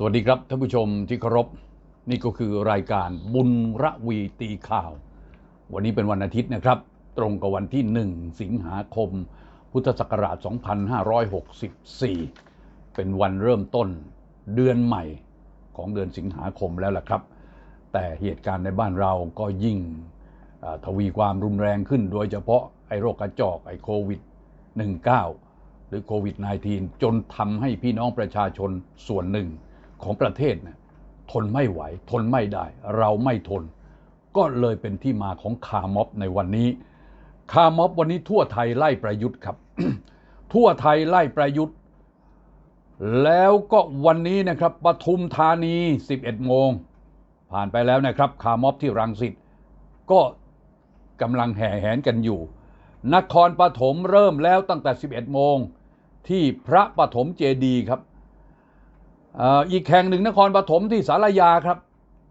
สวัสดีครับท่านผู้ชมที่เคารพนี่ก็คือรายการบุญระวีตีข่าว วันนี้เป็นวันอาทิตย์นะครับ ตรงกับวันที่ 1 สิงหาคม พุทธศักราช 2564 เป็นวันเริ่มต้นเดือนใหม่ของเดือนสิงหาคมแล้วล่ะครับ แต่เหตุการณ์ในบ้านเราก็ยิ่งทวีความรุนแรงขึ้น โดยเฉพาะไอโรคกระจอกไอโควิด 19 หรือโควิด -19 จนทำให้พี่น้องประชาชนส่วนหนึ่ง ของประเทศเนี่ยทนไม่ไหว ทนไม่ได้ เราไม่ทน ก็เลยเป็นที่มาของคาร์ม็อบในวันนี้ คาร์ม็อบวันนี้ทั่วไทยไล่ประยุทธ์ครับ ทั่วไทยไล่ประยุทธ์ แล้วก็วันนี้นะครับปทุมธานี 11 โมง ผ่านไปแล้วนะครับคาร์ม็อบที่รังสิตก็กำลังแห่แหนกันอยู่ นครปฐมเริ่มแล้วตั้งแต่ 11 โมง ที่พระปฐมเจดีครับ อีกแห่งหนึ่งนครปฐมที่สารยาครับ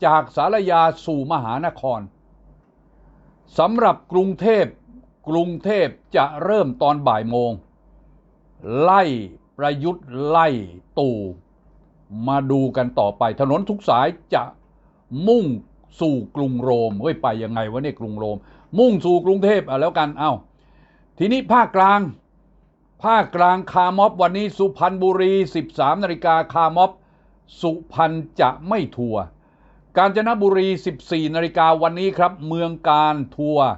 จากสารยาสู่มหานครสำหรับกรุงเทพกรุงเทพจะเริ่มตอนบ่ายโมง ไล่ประยุทธ์ไล่ตู่มาดูกันต่อไป ถนนทุกสายจะมุ่งสู่กรุงโรมเฮ้ยไปยังไงวะเนี่ยกรุงโรม มุ่งสู่กรุงเทพอะแล้วกันเอ้าทีนี้ภาคกลาง ภาคกลางคาม็อบวันนี้สุพรรณบุรี 13นาฬิกาคาม็อบ สุพรรณจะไม่ทัวร์กาญจนบุรี 14นาฬิกาวันนี้ครับ เมืองการทัวร์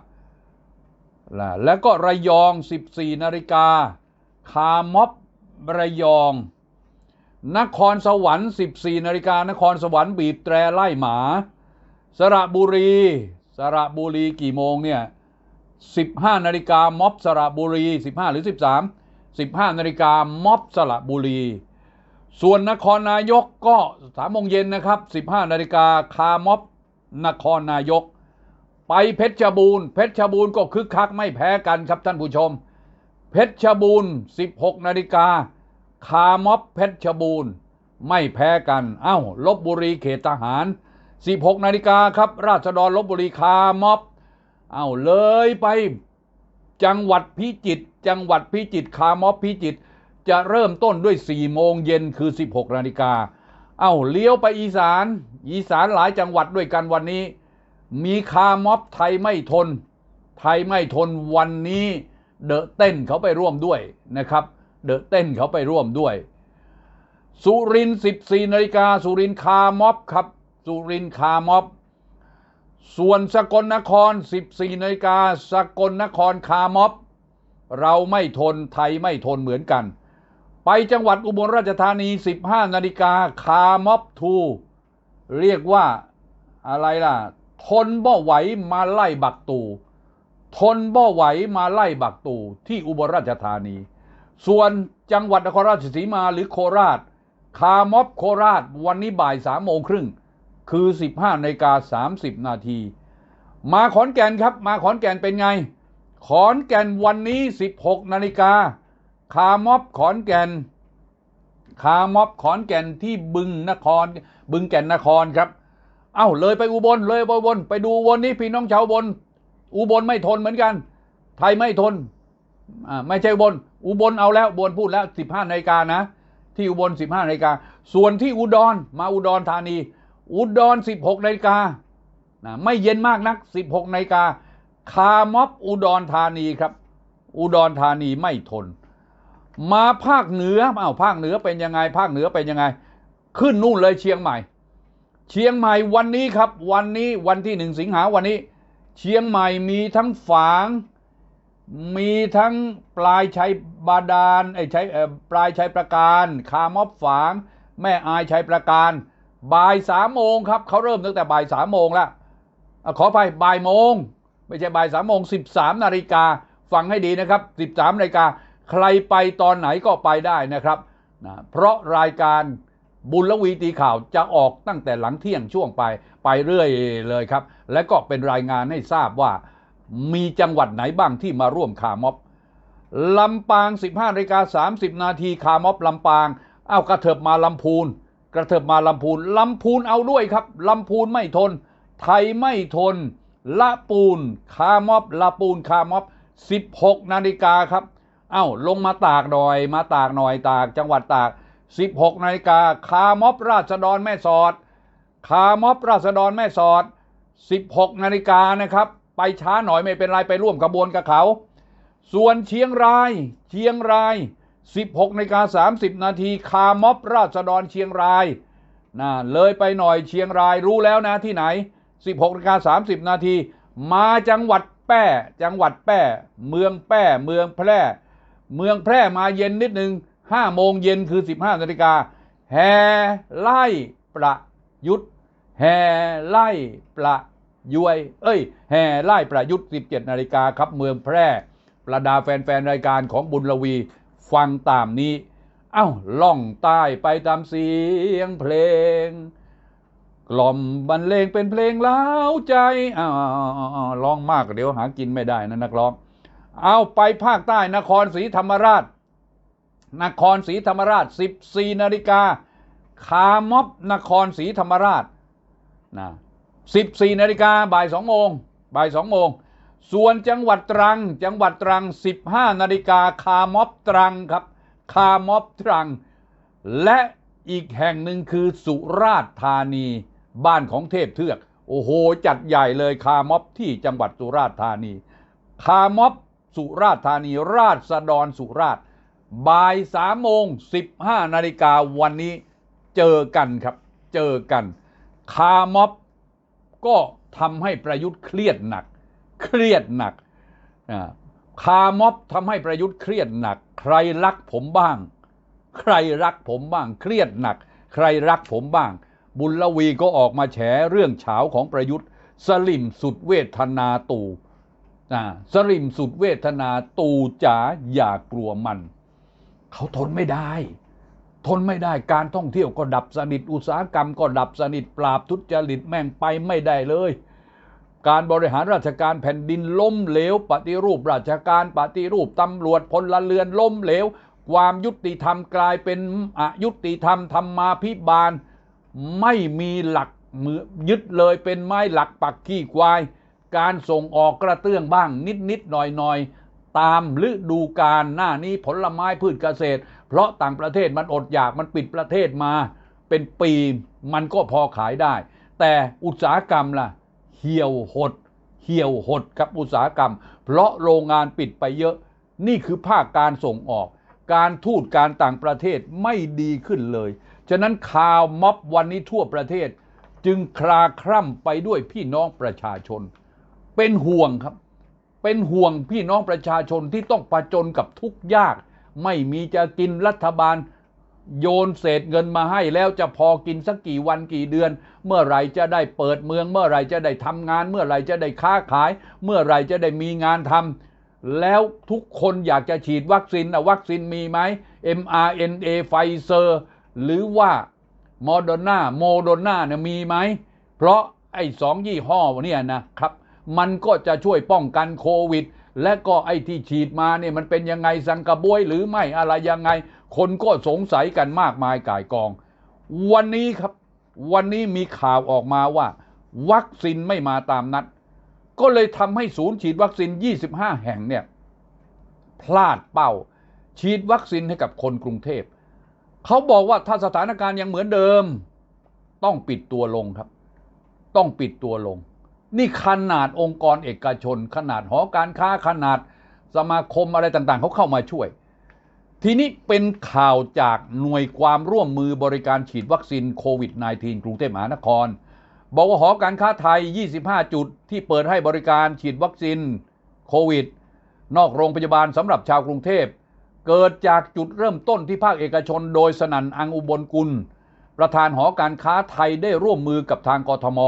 และแล้วก็ระยอง 14นาฬิกาคาม็อบระยอง นครสวรรค์ 14นาฬิกานครสวรรค์บีบแตรไล่หมา สระบุรี สระบุรีกี่โมงเนี่ย 15นาฬิกาม็อบสระบุรี 15 หรือ 13 15นาฬิกาม็อบสระบุรี ส่วนนครนายกก็3โมงเย็นนะครับ 15นาฬิกาคาม็อบนครนายก ไปเพชรบูรณ์เพชรบูรณ์ก็คึกคักไม่แพ้กันครับท่านผู้ชม เพชรบูรณ์16นาฬิกาคาม็อบเพชรบูรณ์ไม่แพ้กัน เอ้าลบบุรีเขตทหาร 16นาฬิกาครับ ราษฎรลบบุรีคาม็อบ เอาเลยไป จังหวัดพิจิตรจังหวัดพิจิตรคาม็อบพิจิตรจะเริ่มต้นด้วย 4 โมงเย็นคือ 16 นาฬิกา เอาเลี้ยวไปอีสาน อีสานหลายจังหวัดด้วยกันวันนี้ มีคาม็อบไทยไม่ทน ไทยไม่ทนวันนี้ เดอะเต้นเขาไปร่วมด้วยนะครับ เดอะเต้นเขาไปร่วมด้วย สุรินทร์14 นาฬิกาสุรินทร์คาม็อบครับ สุรินทร์คาม็อบ ส่วนสกลนคร 14นาฬิกาสกลนครคาม็อบ เราไม่ทนไทยไม่ทนเหมือนกัน ไปจังหวัดอุบลราชธานี 15นาฬิกาคาม็อบทูเรียกว่าอะไรล่ะ ทนบ่ไหวมาไล่บักตูทนบ่ไหวมาไล่บักตูที่อุบลราชธานี ส่วนจังหวัดนครราชสีมาหรือโคราช คาม็อบโคราชวันนี้บ่ายสามโมงครึ่ง คือ 15นาฬิกา30 นาที มาขอนแก่นครับ มาขอนแก่นเป็นไง ขอนแก่นวันนี้ 16นาฬิกาคารม็อบขอนแก่น คารม็อบขอนแก่นที่บึงนคร บึงแก่นนครครับ เอ้าเลยไปอุบลเลยไปอุบลไปดูอุบลนี้พี่น้องชาวบลอุบลไม่ทนเหมือนกัน ไทยไม่ทนอ่าไม่ใช่อุบล อุบลเอาแล้วบลพูดแล้ว 15นาฬิกานะ ที่อุบล 15นาฬิกาส่วนที่อุดรมาอุดรธานี อุดร 16นาฬิกานะไม่เย็นมากนัก 16นาฬิกาคาร์ม็อบอุดรธานีครับ อุดรธานีไม่ทน มาภาคเหนืออ้าวภาคเหนือเป็นยังไง ภาคเหนือเป็นยังไง ขึ้นนู่นเลยเชียงใหม่ เชียงใหม่วันนี้ครับ วันนี้วันที่หนึ่งสิงหาวันนี้ เชียงใหม่มีทั้งฝาง มีทั้งปลายชัยบาดาลไอ้ชัยปลายชัยประการ คาร์ม็อบฝาง แม่อายชัยประการ บ่ายสามโมงครับเขาเริ่มตั้งแต่บ่ายสามโมงแล้วขอไปบ่ายโมง ไม่ใช่บ่ายสามโมงสิบสามนาฬิกาฟังให้ดีนะครับสิบสามนาฬิกาใครไปตอนไหนก็ไปได้นะครับนะเพราะรายการบุญละวีตีข่าวจะออกตั้งแต่หลังเที่ยงช่วงไปไปเรื่อยเลยครับ และก็เป็นรายงานให้ทราบว่ามีจังหวัดไหนบ้างที่มาร่วมคาม็อบลำปาง 15นาฬิกา30 นาทีคาม็อบลำปาง เอากระเถิบมาลำพูน กระเถิบมาลำพูนลำพูนเอาด้วยครับลำพูนไม่ทน ไทยไม่ทน ละปูนคาม็อบละปูนคาม็อบ 16 นาฬิกาครับ เอ้าลงมาตากหน่อย มาตากหน่อยตากจังหวัดตาก 16 นาฬิกาคาม็อบราษฎรแม่สอด คาม็อบราษฎรแม่สอด 16 นาฬิกานะครับ ไปช้าหน่อยไม่เป็นไรไปร่วมขบวนกับเขา ส่วนเชียงราย เชียงราย 16นาฬิกา30 นาทีคาม็อบราษฎรเชียงรายนะเลยไปหน่อยเชียงรายรู้แล้วนะที่ไหน 16นาฬิกา30 นาทีมาจังหวัดแป้จังหวัดแป้เมืองแป้เมืองแพร่ เมืองแพร่มาเย็นนิดนึง5โมงเย็นคือ 15นาฬิกาแห่ไล่ประยุทธ์แห่ไล่ประยวยเอ้ยแห่ไล่ประยุทธ์ 17 นาฬิกาครับเมืองแพร่ ประดาแฟนๆรายการของบุญลวี ฟังตามนี้ เอ้าล่องใต้ไปตามเสียงเพลง กล่อมบรรเลงเป็นเพลงเล้าใจอ้าวร้องมากเดี๋ยวหากินไม่ได้นะนักร้อง เอาไปภาคใต้นครศรีธรรมราช นครศรีธรรมราช 14นาฬิกาคาม็อบนครศรีธรรมราชนะ14นาฬิกาบ่าย2โมงบ่าย2โมง ส่วนจังหวัดตรัง จังหวัดตรัง 15 นาฬิกาคาม็อบตรังครับ คาม็อบตรัง และอีกแห่งหนึ่งคือสุราษฎร์ธานีบ้านของเทพเทือก โอ้โห จัดใหญ่เลยคาม็อบที่จังหวัดสุราษฎร์ธานี คาม็อบสุราษฎร์ธานี ราษฎรสุราษฎร์บ่ายสามโมงสิบห้านาฬิกาวันนี้เจอกันครับ เจอกัน คาม็อบก็ทำให้ประยุทธ์เครียดหนัก เครียดหนักอ่าคาม็อบทำให้ประยุทธ์เครียดหนัก ใครรักผมบ้าง ใครรักผมบ้าง เครียดหนัก ใครรักผมบ้าง บุญละวีก็ออกมาแฉเรื่องเฉาของประยุทธ์ สลิมสุดเวทนาตู่สลิมสุดเวทนาตูจ๋าอย่ากลัวมัน เขาทนไม่ได้ทนไม่ได้การท่องเที่ยวก็ดับสนิทอุตสาหกรรมก็ดับสนิทปราบทุจริตแม่งไปไม่ได้เลย การบริหารราชการแผ่นดินล้มเหลว ปฏิรูปราชการปฏิรูปตำรวจพลเรือนล้มเหลว ความยุติธรรมกลายเป็นอยุติธรรมธรรมาพิบาล ไม่มีหลักมือยึดเลยเป็นไม้หลักปักขี้ควาย การส่งออกกระเตื้องบ้างนิดนิดหน่อยหน่อยตามฤดูกาลหน้านี้ผลไม้พืชเกษตร เพราะต่างประเทศมันอดอยากมันปิดประเทศมา เป็นปีมันก็พอขายได้ แต่อุตสาหกรรมล่ะ เหี่ยวหด เหี่ยวหดครับอุตสาหกรรม เพราะโรงงานปิดไปเยอะ นี่คือภาคการส่งออก การทูตการต่างประเทศไม่ดีขึ้นเลย ฉะนั้นข่าวม็อบวันนี้ทั่วประเทศ จึงคลาคร่ำไปด้วยพี่น้องประชาชน เป็นห่วงครับ เป็นห่วงพี่น้องประชาชนที่ต้องประจนกับทุกยาก ไม่มีจะกินรัฐบาล โยนเศษเงินมาให้แล้วจะพอกินสักกี่วันกี่เดือน เมื่อไหรจะได้เปิดเมือง เมื่อไหรจะได้ทำงาน เมื่อไหรจะได้ค้าขาย เมื่อไหรจะได้มีงานทำแล้วทุกคนอยากจะฉีดวัคซีนนะวัคซีนมีไหม mRNA ไฟเซอร์หรือว่าโมเดอร์นาโมโดนาเนี่ยมีไหม เพราะไอ้สองยี่ห้อเนี่ยนะครับ มันก็จะช่วยป้องกันโควิด และก็ไอ้ที่ฉีดมาเนี่ยมันเป็นยังไงสังกะบวยหรือไม่อะไรยังไง คนก็สงสัยกันมากมายก่ายกอง วันนี้ครับ วันนี้มีข่าวออกมาว่า วัคซีนไม่มาตามนัด ก็เลยทำให้ศูนย์ฉีดวัคซีน 25 แห่งเนี่ย พลาดเป้า ฉีดวัคซีนให้กับคนกรุงเทพ เขาบอกว่าถ้าสถานการณ์ยังเหมือนเดิม ต้องปิดตัวลงครับ ต้องปิดตัวลง นี่ขนาดองค์กรเอกชน ขนาดหอการค้าขนาดสมาคมอะไรต่างๆ เขาเข้ามาช่วย ทีนี้เป็นข่าวจากหน่วยความร่วมมือบริการฉีดวัคซีนโควิด -19 กรุงเทพมหานคร บอกว่าหอการค้าไทย 25 จุดที่เปิดให้บริการฉีดวัคซีนโควิด นอกโรงพยาบาลสำหรับชาวกรุงเทพ เกิดจากจุดเริ่มต้นที่ภาคเอกชนโดยสนันอังอุบลกุล ประธานหอการค้าไทยได้ร่วมมือกับทางกทม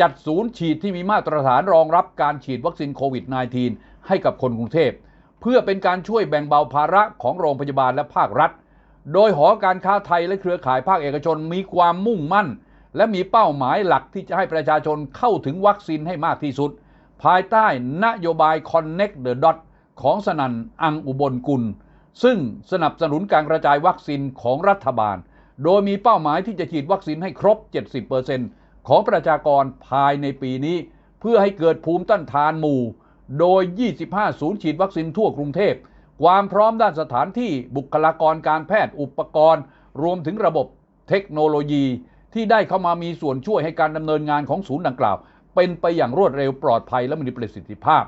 จัดศูนย์ฉีดที่มีมาตรฐานรองรับการฉีดวัคซีนโควิด -19 ให้กับคนกรุงเทพ เพื่อเป็นการช่วยแบ่งเบาภาระของโรงพยาบาลและภาครัฐ โดยหอการค้าไทยและเครือข่ายภาคเอกชนมีความมุ่งมั่น และมีเป้าหมายหลักที่จะให้ประชาชนเข้าถึงวัคซีนให้มากที่สุด ภายใต้นโยบาย Connect the Dot ของสนันอังอุบลกุล ซึ่งสนับสนุนการกระจายวัคซีนของรัฐบาล โดยมีเป้าหมายที่จะฉีดวัคซีนให้ครบ 70%ของประชากรภายในปีนี้ เพื่อให้เกิดภูมิต้านทานหมู่ โดย 25 ศูนย์ฉีดวัคซีนทั่วกรุงเทพ ความพร้อมด้านสถานที่บุคลากรการแพทย์อุปกรณ์ รวมถึงระบบเทคโนโลยีที่ได้เข้ามามีส่วนช่วยให้การดำเนินงานของศูนย์ดังกล่าว เป็นไปอย่างรวดเร็วปลอดภัยและมีประสิทธิภาพ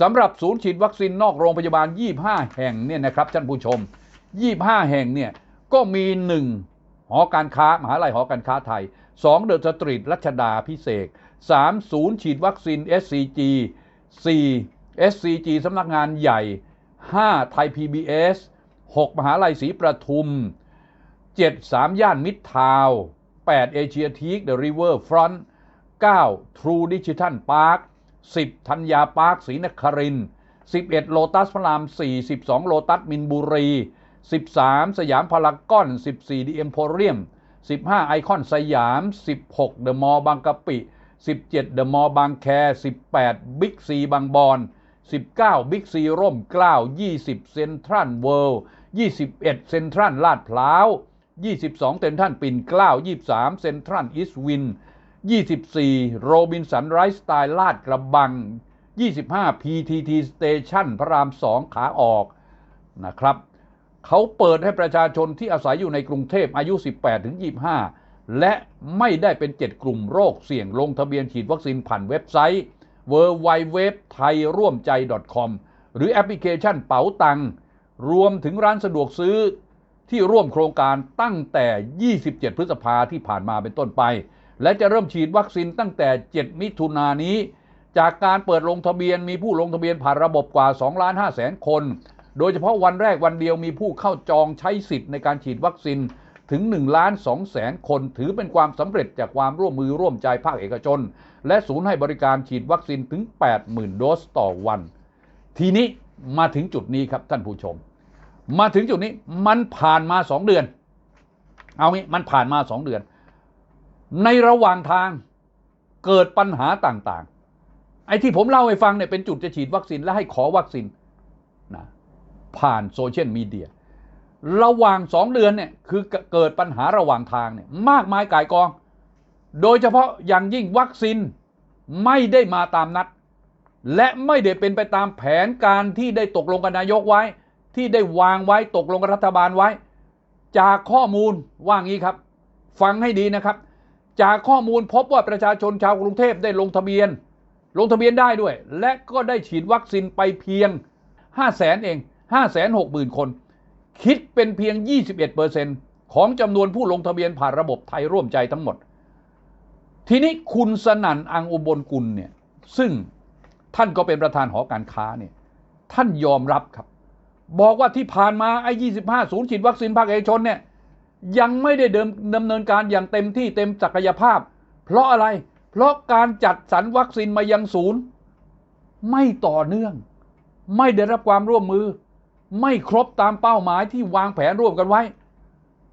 สำหรับศูนย์ฉีดวัคซีนนอกโรงพยาบาล 25 แห่งเนี่ยนะครับท่านผู้ชม 25 แห่งเนี่ยก็มี 1 หอการค้ามหาลัยหอการค้าไทย 2 เดอะสตรีทรัชดาพิเศษ 3 ศูนย์ฉีดวัคซีน SCG 4 SCG สำนักงานใหญ่ 5 ไทย PBS 6 มหาลัยศรีประทุม 7 3 ย่านมิตรทาวน์8เอเชียทีคเดอะริเวอร์ฟรอนต์9 True Digital Park 10 ธัญญาพาร์คศรีนครินทร์11 โลตัสพระราม 4 12 โลตัสมินบุรี 13 สยามพารากอน 14 ดีเอ็มโพเรียม 15 ไอคอนสยาม 16 เดอะมอลล์บางกะปิ 17เดอะมอลล์บางแค 18บิ๊กซีบางบอน 19บิ๊กซีร่มเกล้า 20 เซ็นทรัลเวิลด์ 21 เซ็นทรัลลาดพร้าว 22 เซ็นทรัลปิ่นเกล้า 23 เซ็นทรัลอีสต์วิน 24 โรบินสันไรส์สไตล์ลาดกระบัง 25 PTT Station พระราม 2 ขาออกนะครับ เขาเปิดให้ประชาชนที่อาศัยอยู่ในกรุงเทพอายุ 18-25 และไม่ได้เป็น 7 กลุ่มโรคเสี่ยงลงทะเบียนฉีดวัคซีนผ่านเว็บไซต์ w w w t h a i r o a m j a i .com หรือแอปพลิเคชันเป๋าตัง รวมถึงร้านสะดวกซื้อที่ร่วมโครงการตั้งแต่ 27 พฤษภาที่ผ่านมาเป็นต้นไป และจะเริ่มฉีดวัคซีนตั้งแต่ 7 มิถุนายนนี้ จากการเปิดลงทะเบียนมีผู้ลงทะเบียนผ่านระบบกว่า2ล้าน5แสนคน โดยเฉพาะวันแรกวันเดียวมีผู้เข้าจองใช้สิทธิ์ในการฉีดวัคซีน ถึง1ล้าน2แสนคนถือเป็นความสำเร็จจากความร่วมมือร่วมใจภาคเอกชน และศูนย์ให้บริการฉีดวัคซีนถึง 80,000 โดสต่อวัน ทีนี้มาถึงจุดนี้ครับท่านผู้ชม มาถึงจุดนี้มันผ่านมา 2 เดือน เอางี้มันผ่านมา 2 เดือน ในระหว่างทางเกิดปัญหาต่างๆ ไอ้ที่ผมเล่าให้ฟังเนี่ยเป็นจุดจะฉีดวัคซีนและให้ขอวัคซีนนะผ่านโซเชียลมีเดีย ระหว่างสองเดือนเนี่ยคือเกิดปัญหาระหว่างทางเนี่ยมากมายกายกอง โดยเฉพาะอย่างยิ่งวัคซีนไม่ได้มาตามนัด และไม่ได้เป็นไปตามแผนการที่ได้ตกลงกับนายกไว้ ที่ได้วางไว้ตกลงกับรัฐบาลไว้ จากข้อมูลว่างี้ครับ ฟังให้ดีนะครับ จากข้อมูลพบว่าประชาชนชาวกรุงเทพได้ลงทะเบียน ลงทะเบียนได้ด้วย และก็ได้ฉีดวัคซีนไปเพียง 5 0 0แสนเอง 5 6 0 0 0 0 คน คิดเป็นเพียง 21%ของจำนวนผู้ลงทะเบียนผ่านระบบไทยร่วมใจทั้งหมด ทีนี้คุณสนั่นอังอุบลกุลเนี่ยซึ่งท่านก็เป็นประธานหอการค้าเนี่ยท่านยอมรับครับ บอกว่าที่ผ่านมาไอ้25 ศูนย์ฉีดวัคซีนภาคเอกชนเนี่ยยังไม่ได้เดิมดำเนินการอย่างเต็มที่เต็มศักยภาพ เพราะอะไร เพราะการจัดสรรวัคซีนมายังศูนย์ ไม่ต่อเนื่อง ไม่ได้รับความร่วมมือ ไม่ครบตามเป้าหมายที่วางแผนร่วมกันไว้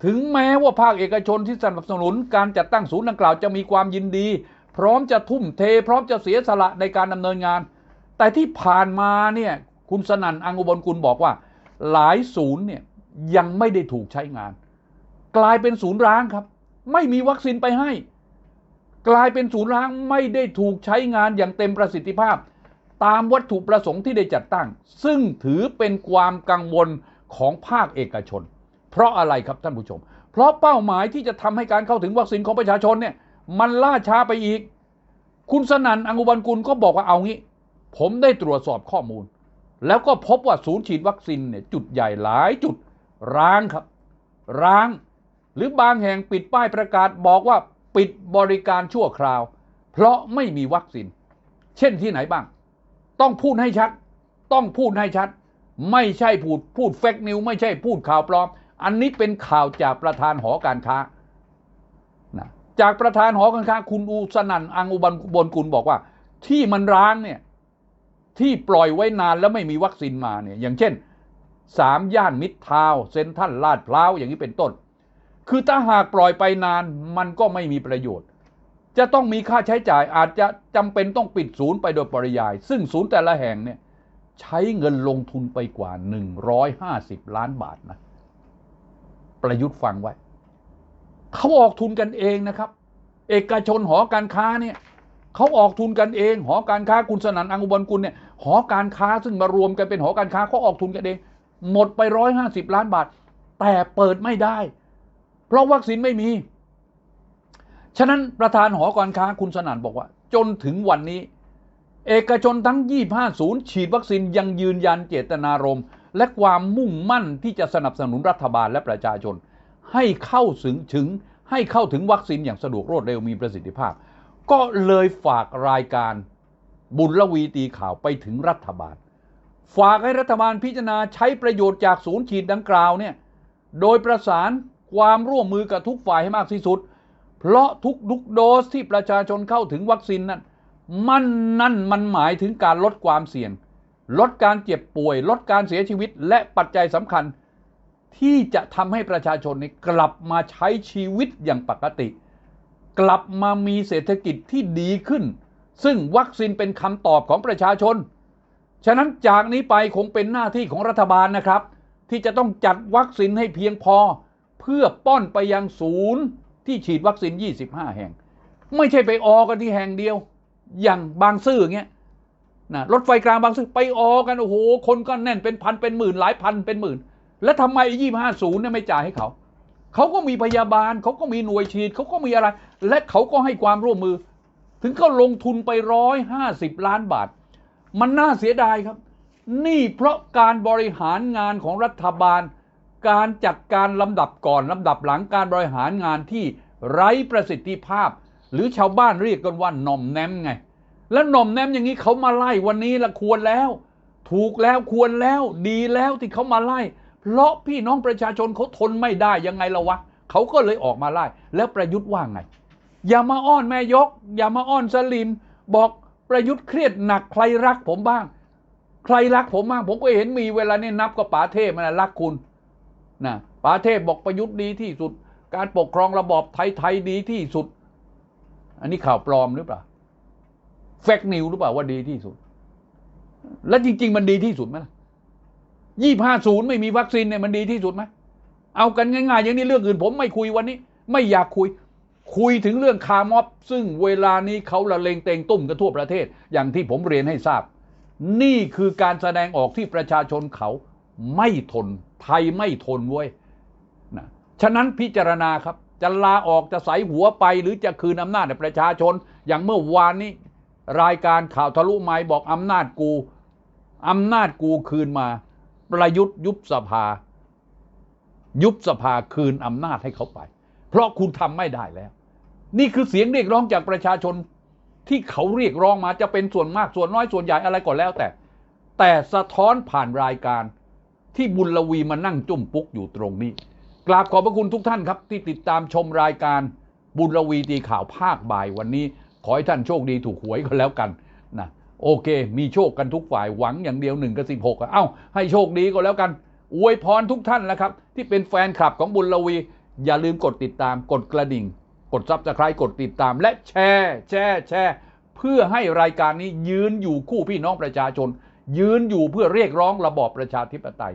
ถึงแม้ว่าภาคเอกชนที่สนับสนุนการจัดตั้งศูนย์ดังกล่าวจะมีความยินดี พร้อมจะทุ่มเท พร้อมจะเสียสละในการดำเนินงาน แต่ที่ผ่านมาเนี่ยคุณสนั่นอังอุบลกุลบอกว่า หลายศูนย์เนี่ยยังไม่ได้ถูกใช้งาน กลายเป็นศูนย์ร้างครับ ไม่มีวัคซีนไปให้ กลายเป็นศูนย์ร้างไม่ได้ถูกใช้งานอย่างเต็มประสิทธิภาพ ตามวัตถุประสงค์ที่ได้จัดตั้ง ซึ่งถือเป็นความกังวลของภาคเอกชน เพราะอะไรครับท่านผู้ชม เพราะเป้าหมายที่จะทำให้การเข้าถึงวัคซีนของประชาชนเนี่ยมันล่าช้าไปอีก คุณสนั่นอังุบันกุลก็บอกว่าเอางี้ ผมได้ตรวจสอบข้อมูล แล้วก็พบว่าศูนย์ฉีดวัคซีนเนี่ยจุดใหญ่หลายจุดร้างครับ ร้าง หรือบางแห่งปิดป้ายประกาศบอกว่าปิดบริการชั่วคราว เพราะไม่มีวัคซีน เช่นที่ไหนบ้าง ต้องพูดให้ชัด ต้องพูดให้ชัด ไม่ใช่พูดพูดเฟกนิวไม่ใช่พูดข่าวปลอม อันนี้เป็นข่าวจากประธานหอการค้านะจากประธานหอการค้า คุณอูสนันอังอุบันบนกุลบอกว่า ที่มันร้างเนี่ยที่ปล่อยไว้นานแล้วไม่มีวัคซีนมาเนี่ยอย่างเช่นสามย่านมิตรทาวเซนทัลลาดพร้าวอย่างนี้เป็นต้น คือถ้าหากปล่อยไปนานมันก็ไม่มีประโยชน์ จะต้องมีค่าใช้จ่ายอาจจะจำเป็นต้องปิดศูนย์ไปโดยปริยาย ซึ่งศูนย์แต่ละแห่งเนี่ยใช้เงินลงทุนไปกว่า 150 ล้านบาทนะ ประยุทธ์ฟังไว้ เขาออกทุนกันเองนะครับ เอกชนหอการค้าเนี่ยเขาออกทุนกันเอง หอการค้าคุณสนันอังอุบลกุลเนี่ยหอการค้าซึ่งมารวมกันเป็นหอการค้าเขาออกทุนกันเอง หมดไป 150 ล้านบาท แต่เปิดไม่ได้ เพราะวัคซีนไม่มี ฉะนั้นประธานหอการค้าคุณสนั่นบอกว่า จนถึงวันนี้ เอกชนทั้ง 25 ศูนย์ฉีดวัคซีนยังยืนยันเจตนารมณ์ และความมุ่งมั่นที่จะสนับสนุนรัฐบาลและประชาชน ให้เข้าถึงถึงให้เข้าถึงวัคซีนอย่างสะดวกรวดเร็วมีประสิทธิภาพ ก็เลยฝากรายการบุญละวีตีข่าวไปถึงรัฐบาล ฝากให้รัฐบาลพิจารณาใช้ประโยชน์จากศูนย์ฉีดดังกล่าวเนี่ยโดยประสานความร่วมมือกับทุกฝ่ายให้มากที่สุด เพราะทุกทุกโดสที่ประชาชนเข้าถึงวัคซีนนั้นมันนั่นมันหมายถึงการลดความเสี่ยง ลดการเจ็บป่วย ลดการเสียชีวิต และปัจจัยสำคัญ ที่จะทำให้ประชาชนนี้กลับมาใช้ชีวิตอย่างปกติ กลับมามีเศรษฐกิจที่ดีขึ้น ซึ่งวัคซีนเป็นคำตอบของประชาชน ฉะนั้นจากนี้ไปคงเป็นหน้าที่ของรัฐบาลนะครับ ที่จะต้องจัดวัคซีนให้เพียงพอ เพื่อป้อนไปยังศูนย์ ที่ฉีดวัคซีน 25 แห่ง ไม่ใช่ไปออกันที่แห่งเดียว อย่างบางซื่อเงี้ยนะรถไฟกลางบางซื่อไปออกันโอ้โหคนก็แน่นเป็นพันเป็นหมื่นหลายพันเป็นหมื่น แล้วทำไม25ศูนย์เนี่ยไม่จ่ายให้เขาเขาก็มีพยาบาลเขาก็มีหน่วยฉีดเขาก็มีอะไร และเขาก็ให้ความร่วมมือ ถึงเขาลงทุนไปร้อยห้าสิบล้านบาท มันน่าเสียดายครับ นี่เพราะการบริหารงานของรัฐบาล การจัดการลำดับก่อนลำดับหลังการบริหารงานที่ไร้ประสิทธิภาพ หรือชาวบ้านเรียกกันว่าหน่อมแนมไง แล้วหน่อมแนมอย่างนี้เขามาไล่วันนี้ละควรแล้ว ถูกแล้วควรแล้วดีแล้วที่เขามาไล่ เพราะพี่น้องประชาชนเขาทนไม่ได้ยังไงละวะเขาก็เลยออกมาไล่ แล้วประยุทธ์ว่าไง อย่ามาอ้อนแม่ยก อย่ามาอ้อนสลิม บอกประยุทธ์เครียดหนักใครรักผมบ้าง ใครรักผมบ้างผมก็เห็นมีเวลาเนี่นับก็ป๋าเทพมันนะรักคุณ นะป๋าเทพบอกประยุทธ์ดีที่สุด การปกครองระบอบไทยๆดีที่สุด อันนี้ข่าวปลอมหรือเปล่าเฟกนิวหรือเปล่าว่าดีที่สุด แล้วจริง ๆ มันดีที่สุดไหมล่ะยี่ห้าศูนย์ไม่มีวัคซีนเนี่ยมันดีที่สุดไหมเอากันง่ายๆ อย่างนี้เรื่องอื่นผมไม่คุยวันนี้ ไม่อยากคุย คุยถึงเรื่องคาร์ม็อบ ซึ่งเวลานี้เขาละเลงเตงตุ้มกันทั่วประเทศ อย่างที่ผมเรียนให้ทราบ นี่คือการแสดงออกที่ประชาชนเขาไม่ทน ไทยไม่ทนเว้ยนะฉะนั้นพิจารณาครับ จะลาออกจะใส่หัวไปหรือจะคืนอำนาจให้ประชาชน อย่างเมื่อวานนี้ รายการข่าวทะลุไม้บอกอำนาจกูอำนาจกูคืนมา ประยุทธ์ยุบสภา ยุบสภาคืนอำนาจให้เขาไป เพราะคุณทำไม่ได้แล้ว นี่คือเสียงเรียกร้องจากประชาชนที่เขาเรียกร้องมาจะเป็นส่วนมากส่วนน้อยส่วนใหญ่อะไรก็แล้วแต่ แต่สะท้อนผ่านรายการ ที่บุญลวีมานั่งจุ่มปุ๊กอยู่ตรงนี้ กราบขอบพระคุณทุกท่านครับ ที่ติดตามชมรายการบุญลวีตีข่าวภาคบ่ายวันนี้ ขอให้ท่านโชคดีถูกหวยก็แล้วกันนะโอเค มีโชคกันทุกฝ่ายหวังอย่างเดียวหนึ่งกับสิบหกเอ้าให้โชคดีก็แล้วกัน อวยพรทุกท่านนะครับ ที่เป็นแฟนคลับของบุญลวี อย่าลืมกดติดตามกดกระดิ่ง กดซับสไครต์กดติดตาม และแชร์แชร์แชร์เพื่อให้รายการนี้ยืนอยู่คู่พี่น้องประชาชน ยืนอยู่เพื่อเรียกร้องระบอบประชาธิปไตย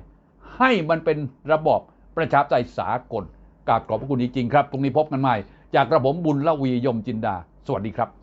ให้มันเป็นระบอบประชาธิปไตยสากลกราบขอบพระคุณจริงๆครับพรุ่งนี้พบกันใหม่ จากกระผมบุญละวียมจินดา สวัสดีครับ